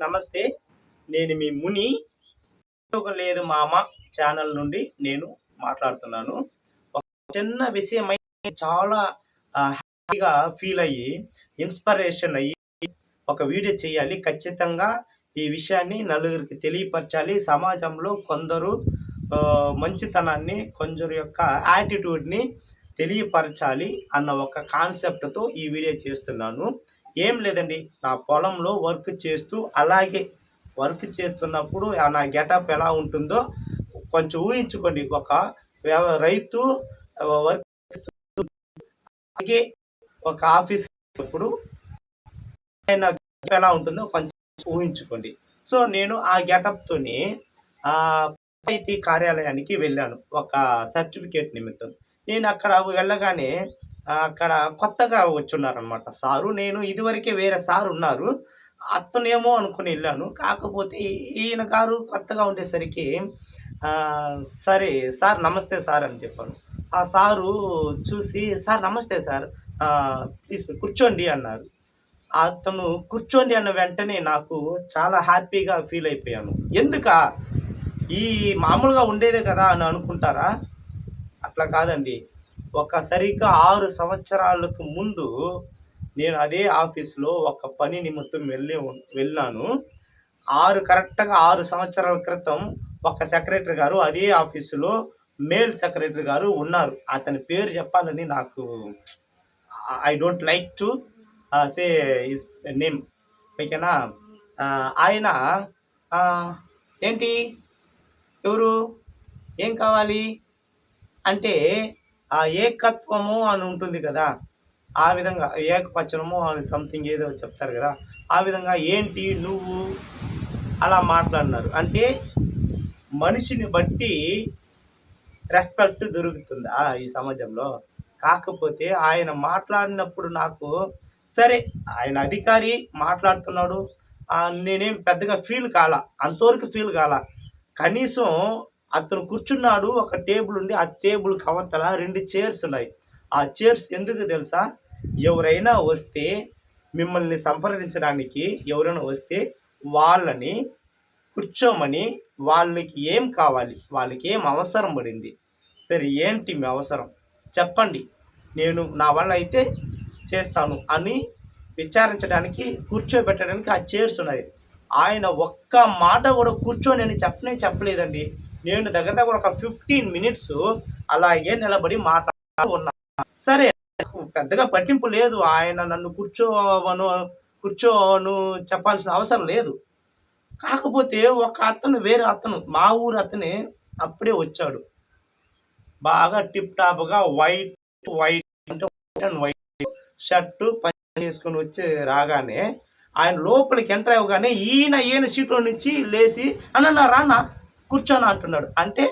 నమస్తే నేను మీ ముని. లేదు మామ ఛానల్ నుండి నేను మాట్లాడుతున్నాను. ఒక చిన్న విషయం అయితే చాలా హ్యాపీగా ఫీల్ అయ్యి ఇన్స్పిరేషన్ అయ్యి ఒక వీడియో చేయాలి. ఖచ్చితంగా ఈ విషయాన్ని నలుగురికి తెలియపరచాలి. సమాజంలో కొందరు మంచితనాన్ని కొందరు యొక్క యాటిట్యూడ్ని తెలియపరచాలి అన్న ఒక కాన్సెప్ట్తో ఈ వీడియో చేస్తున్నాను. ఏం లేదండి. నా పొలంలో వర్క్ చేస్తూ అలాగే వర్క్ చేస్తున్నప్పుడు ఆ నా గెటప్ ఎలా ఉంటుందో కొంచెం ఊహించుకోండి. ఒక రైతు వర్క్ అలాగే ఒక ఆఫీస్ ఇప్పుడు ఆయన ఎలా ఉంటుందో కొంచెం ఊహించుకోండి. సో నేను ఆ గెటప్తోని ఆ పంచాయతీ కార్యాలయానికి వెళ్ళాను. ఒక సర్టిఫికేట్ నిమిత్తం. నేను అక్కడ వెళ్ళగానే అక్కడ కొత్తగా వచ్చున్నారనమాట సారు. నేను ఇదివరకే వేరే సార్ ఉన్నారు. అతనేమో అనుకుని వెళ్ళాను. కాకపోతే ఈయన గారు కొత్తగా ఉండేసరికి సరే సార్ నమస్తే సార్ అని చెప్పాను ఆ సారు చూసి సార్ నమస్తే సార్ ప్లీజ్ కూర్చోండి అన్నారు. అతను కూర్చోండి అన్న వెంటనే నాకు చాలా హ్యాపీగా ఫీల్ అయిపోయాను. ఎందుక? ఈ మామూలుగా ఉండేదే కదా అని అనుకుంటారా? అట్లా కాదండి. ఒక సరిగ్గా ఆరు సంవత్సరాలకు ముందు నేను అదే ఆఫీస్లో ఒక పని నిమిత్తం వెళ్ళి వెళ్ళాను. ఆరు కరెక్ట్గా ఆరు సంవత్సరాల క్రితం ఒక సెక్రటరీ గారు అదే ఆఫీసులో మేల్ సెక్రటరీ గారు ఉన్నారు. అతని పేరు చెప్పాలని నాకు I don't like to say his name. ఓకేనా? ఆయన ఏంటి? ఎవరు? ఏం కావాలి? అంటే ఆ ఏకత్వము అని ఉంటుంది కదా ఆ విధంగా ఏకపచనము అని సంథింగ్ ఏదో చెప్తారు కదా ఆ విధంగా ఏంటి నువ్వు అలా మాట్లాడినారు. అంటే మనిషిని బట్టి రెస్పెక్ట్ దొరుకుతుందా ఈ సమాజంలో. కాకపోతే ఆయన మాట్లాడినప్పుడు నాకు సరే ఆయన అధికారి మాట్లాడుతున్నాడు నేనేం పెద్దగా ఫీల్ కాల అంతవరకు ఫీల్ కాల. కనీసం అతను కూర్చున్నాడు ఒక టేబుల్ ఉంది. ఆ టేబుల్ కవతల రెండు చైర్స్ ఉన్నాయి. ఆ చైర్స్ ఎందుకు తెలుసా? ఎవరైనా వస్తే మిమ్మల్ని సంప్రదించడానికి ఎవరైనా వస్తే వాళ్ళని కూర్చోమని వాళ్ళకి ఏం కావాలి? వాళ్ళకి ఏం అవసరం పడింది? సరే ఏంటి మీ అవసరం? చెప్పండి. నేను నా వల్ల అయితే చేస్తాను అని విచారించడానికి కూర్చోబెట్టడానికి ఆ చైర్స్ ఉన్నాయి. ఆయన ఒక్క మాట కూడా కూర్చోనని చెప్పనే చెప్పలేదండి. నేను దగ్గర దగ్గర ఒక ఫిఫ్టీన్ మినిట్స్ అలాగే నిలబడి మాట్లాడుతూ ఉన్నా సరే పెద్దగా పట్టింపు లేదు. ఆయన నన్ను కూర్చోవను కూర్చోను చెప్పాల్సిన అవసరం లేదు. కాకపోతే ఒక అతను వేరే అతను మా ఊరు అతనే అప్పుడే వచ్చాడు. బాగా టిప్ టాప్గా వైట్ వైట్ అంటే వైట్ అండ్ వైట్ షర్టు పంచ వేసుకొని వచ్చి రాగానే ఆయన లోపలికి ఎంటర్ అవ్వగానే ఈయన ఈయన సీట్లో నుంచి లేచి అన్న రానా కూర్చొని అంటున్నాడు. అంటే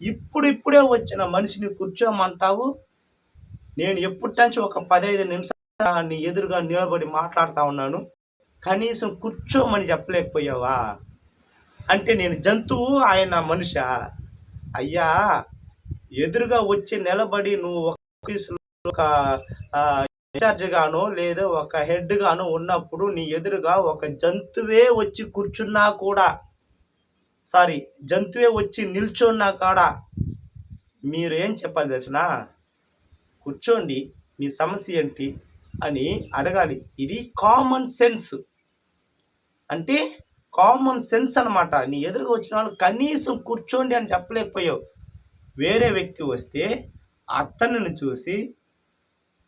ఇప్పుడు ఇప్పుడే వచ్చిన మనిషిని కూర్చోమంటావు? నేను ఎప్పటి నుంచి ఒక పదహైదు నిమిషాలు నీ ఎదురుగా నిలబడి మాట్లాడుతూ ఉన్నాను. కనీసం కూర్చోమని చెప్పలేకపోయావా? అంటే నేను జంతువు ఆయన మనిష. అయ్యా ఎదురుగా వచ్చి నిలబడి నువ్వు ఒక ఆఫీసులో ఒక ఇన్ఛార్జ్ లేదా ఒక హెడ్గానో ఉన్నప్పుడు నీ ఎదురుగా ఒక జంతువే వచ్చి కూర్చున్నా కూడా సారీ జంతువే వచ్చి నిల్చున్న కాడ. మీరు ఏం చెప్పాలి తెలిసిన? కూర్చోండి మీ సమస్య ఏంటి అని అడగాలి. ఇది కామన్ సెన్స్ అంటే కామన్ సెన్స్ అనమాట నీ ఎదురుగా వచ్చిన వాళ్ళు కనీసం కూర్చోండి అని చెప్పలేకపోయావు. వేరే వ్యక్తి వస్తే అతనిని చూసి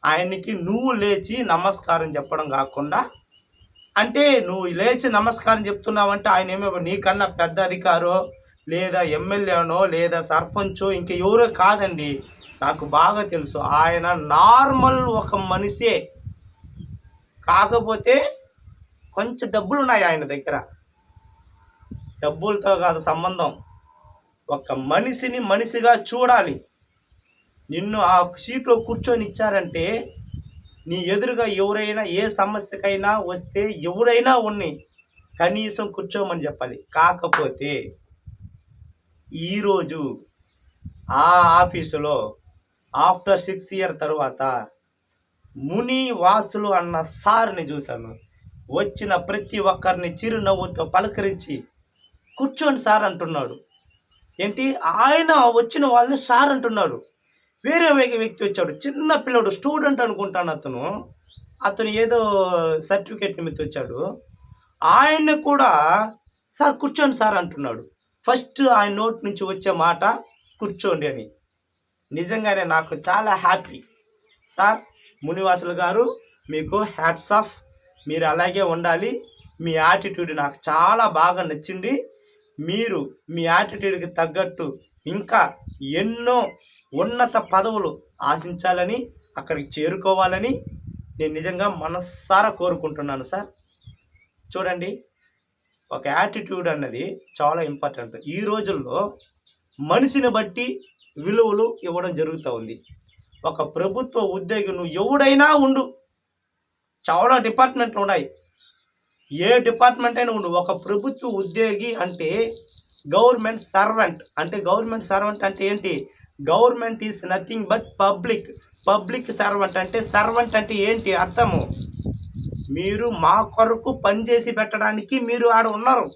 ఆయనకి నువ్వు లేచి నమస్కారం చెప్పడం కాకుండా అంటే నువ్వు లేచి నమస్కారం చెప్తున్నావంటే ఆయన ఏమో నీకన్నా పెద్ద అధికారో లేదా ఎమ్మెల్యేనో లేదా సర్పంచో ఇంక ఎవరో కాదండి. నాకు బాగా తెలుసు. ఆయన నార్మల్ ఒక మనిషే. కాకపోతే కొంచెం డబ్బులు ఉన్నాయి ఆయన దగ్గర. డబ్బులతో కాదు సంబంధం. ఒక మనిషిని మనిషిగా చూడాలి. నిన్ను ఆ సీట్లో కూర్చొని ఇచ్చారంటే నీ ఎదురుగా ఎవరైనా ఏ సమస్యకైనా వస్తే ఎవరైనా ఉన్ని కనీసం కూర్చోమని చెప్పాలి. కాకపోతే ఈరోజు ఆ ఆఫీసులో ఆఫ్టర్ సిక్స్ ఇయర్ తర్వాత ముని వాసులు అన్న సార్ని చూశాను. వచ్చిన ప్రతి ఒక్కరిని చిరునవ్వుతో పలకరించి కూర్చోండి సార్ అంటున్నాడు. ఏంటి? ఆయన వచ్చిన వాళ్ళని సార్ అంటున్నాడు. వేరే వ్యక్తి వచ్చాడు. చిన్న పిల్లడు స్టూడెంట్ అనుకుంటాను అతను. అతను ఏదో సర్టిఫికేట్ నిమిత్తం వచ్చాడు. ఆయన కూడా సార్ కూర్చోండి సార్ అంటున్నాడు. ఫస్ట్ ఆయన నోటి నుంచి వచ్చే మాట కూర్చోండి అని. నిజంగానే నాకు చాలా హ్యాపీ. సార్ మునివాసులు గారు మీకు హ్యాట్స్ ఆఫ్. మీరు అలాగే ఉండాలి. మీ యాటిట్యూడ్ నాకు చాలా బాగా నచ్చింది. మీరు మీ యాటిట్యూడ్కి తగ్గట్టు ఇంకా ఎన్నో ఉన్నత పదవులు ఆశించాలని అక్కడికి చేరుకోవాలని నేను నిజంగా మనస్సారా కోరుకుంటున్నాను సార్. చూడండి ఒక యాటిట్యూడ్ అన్నది చాలా ఇంపార్టెంట్. ఈ రోజుల్లో మనిషిని బట్టి విలువలు ఇవ్వడం జరుగుతూ ఉంది. ఒక ప్రభుత్వ ఉద్యోగి నువ్వు ఎవడైనా ఉండు. చాలా డిపార్ట్మెంట్లు ఉన్నాయి. ఏ డిపార్ట్మెంట్ అయినా ఉండు. ఒక ప్రభుత్వ ఉద్యోగి అంటే గవర్నమెంట్ సర్వెంట్. అంటే గవర్నమెంట్ సర్వెంట్ అంటే ఏంటి? Government is nothing but public. Public servant అంటే సర్వెంట్ అంటే ఏంటి అర్థము? మీరు మా కొరకు పనిచేసి పెట్టడానికి మీరు ఆడ ఉన్నారు.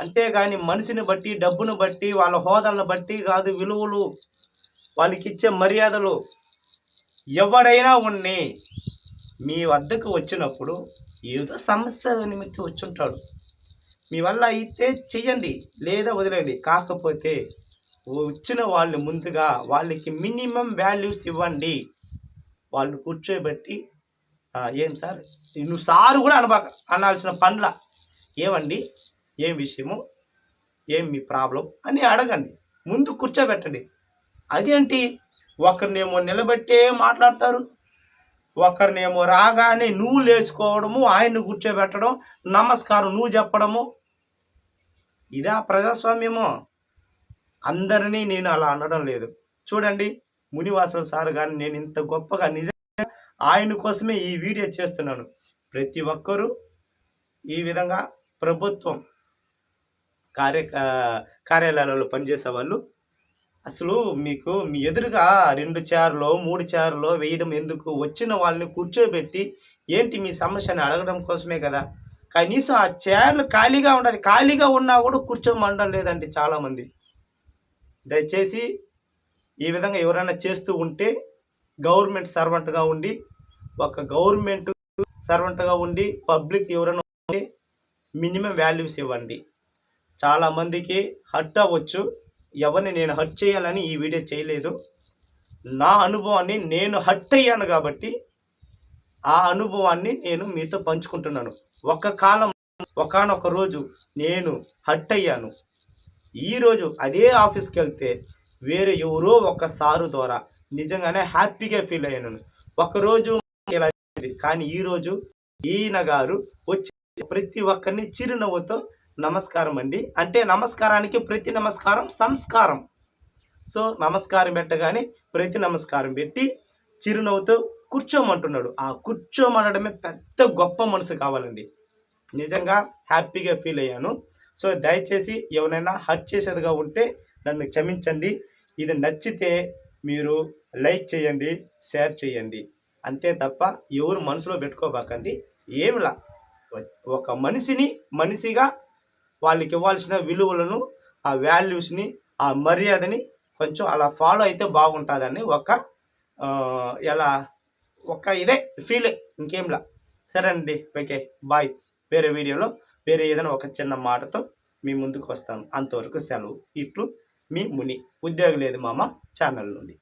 అంతేగాని మనిషిని బట్టి డబ్బును బట్టి వాళ్ళ హోదాలను బట్టి కాదు విలువలు వాళ్ళకి ఇచ్చే మర్యాదలు ఎవడైనా ఉన్ని మీ వద్దకు వచ్చినప్పుడు ఏదో సమస్య నిమిత్తం వచ్చుంటాడు. మీ వల్ల అయితే చెయ్యండి లేదా వదిలేయండి. కాకపోతే వచ్చిన వాళ్ళు ముందుగా వాళ్ళకి మినిమం వాల్యూస్ ఇవ్వండి. వాళ్ళు కూర్చోబెట్టి ఏం సార్? నువ్వు సారు కూడా అనబాక అనాల్సిన పనుల? ఏమండి ఏం విషయము? ఏం మీ ప్రాబ్లం? అని అడగండి. ముందు కూర్చోబెట్టండి. అదేంటి? ఒకరినేమో నిలబెట్టే మాట్లాడతారు. ఒకరినేమో రాగానే నువ్వు లేచుకోవడము ఆయన్ని కూర్చోబెట్టడం నమస్కారం నువ్వు చెప్పడము. ఇదా ప్రజాస్వామ్యమో. అందరినీ నేను అలా అనడం లేదు. చూడండి మునివాసుల సార్ గారిని నేను ఇంత గొప్పగా నిజంగా ఆయన కోసమే ఈ వీడియో చేస్తున్నాను. ప్రతి ఒక్కరూ ఈ విధంగా ప్రభుత్వం కార్య కార్యాలయాలలో పనిచేసే వాళ్ళు అసలు మీకు మీ ఎదురుగా రెండు చైర్లో మూడు చైర్లో వేయడం ఎందుకు? వచ్చిన వాళ్ళని కూర్చోబెట్టి ఏంటి మీ సమస్యని అడగడం కోసమే కదా. కనీసం ఆ చైర్లు ఖాళీగా ఉండాలి ఖాళీగా ఉన్నా కూడా కూర్చోమండం లేదండి చాలామంది. దయచేసి ఈ విధంగా ఎవరైనా చేస్తూ ఉంటే గవర్నమెంట్ సర్వెంట్గా ఉండి ఒక గవర్నమెంట్ సర్వెంట్గా ఉండి పబ్లిక్ ఎవరైనా మినిమం వాల్యూస్ ఇవ్వండి. చాలామందికి హర్ట్ అవ్వచ్చు. ఎవరిని నేను హర్ట్ చేయాలని ఈ వీడియో చేయలేదు. నా అనుభవాన్ని నేను హర్ట్ అయ్యాను కాబట్టి ఆ అనుభవాన్ని నేను మీతో పంచుకుంటున్నాను. ఒక కాలం ఒకనొక రోజు నేను హర్ట్ అయ్యాను. ఈరోజు అదే ఆఫీస్కి వెళ్తే వేరే ఎవరో ఒక సారు ద్వారా నిజంగానే హ్యాపీగా ఫీల్ అయ్యాను. ఒకరోజు ఇలా కానీ ఈరోజు ఈయన గారు వచ్చి ప్రతి ఒక్కరిని చిరునవ్వుతో నమస్కారం అండి. అంటే నమస్కారానికి ప్రతి నమస్కారం సంస్కారం. సో నమస్కారం పెట్టగానే ప్రతి నమస్కారం పెట్టి చిరునవ్వుతో కూర్చోమంటున్నాడు. ఆ కూర్చోమనడమే పెద్ద గొప్ప మనసు కావాలండి. నిజంగా హ్యాపీగా ఫీల్ అయ్యాను. సో దయచేసి ఎవరైనా హర్ట్ చేసేదిగా ఉంటే నన్ను క్షమించండి. ఇది నచ్చితే మీరు లైక్ చేయండి షేర్ చేయండి. అంతే తప్ప ఎవరు మనసులో పెట్టుకోబాకండి. ఏమిలా ఒక మనిషిని మనిషిగా వాళ్ళకి ఇవ్వాల్సిన విలువలను ఆ వాల్యూస్ని ఆ మర్యాదని కొంచెం అలా ఫాలో అయితే బాగుంటుందని ఒక ఎలా ఒక ఇదే ఫీల్ ఇంకేంలా సరే అండి ఓకే బాయ్. వేరే వీడియోలో వేరే ఏదైనా ఒక చిన్న మాటతో మీ ముందుకు వస్తాను. అంతవరకు సెలవు. ఇట్లు మీ ముని. ఉద్యోగం లేదు మామ. ఛానల్ నుండి.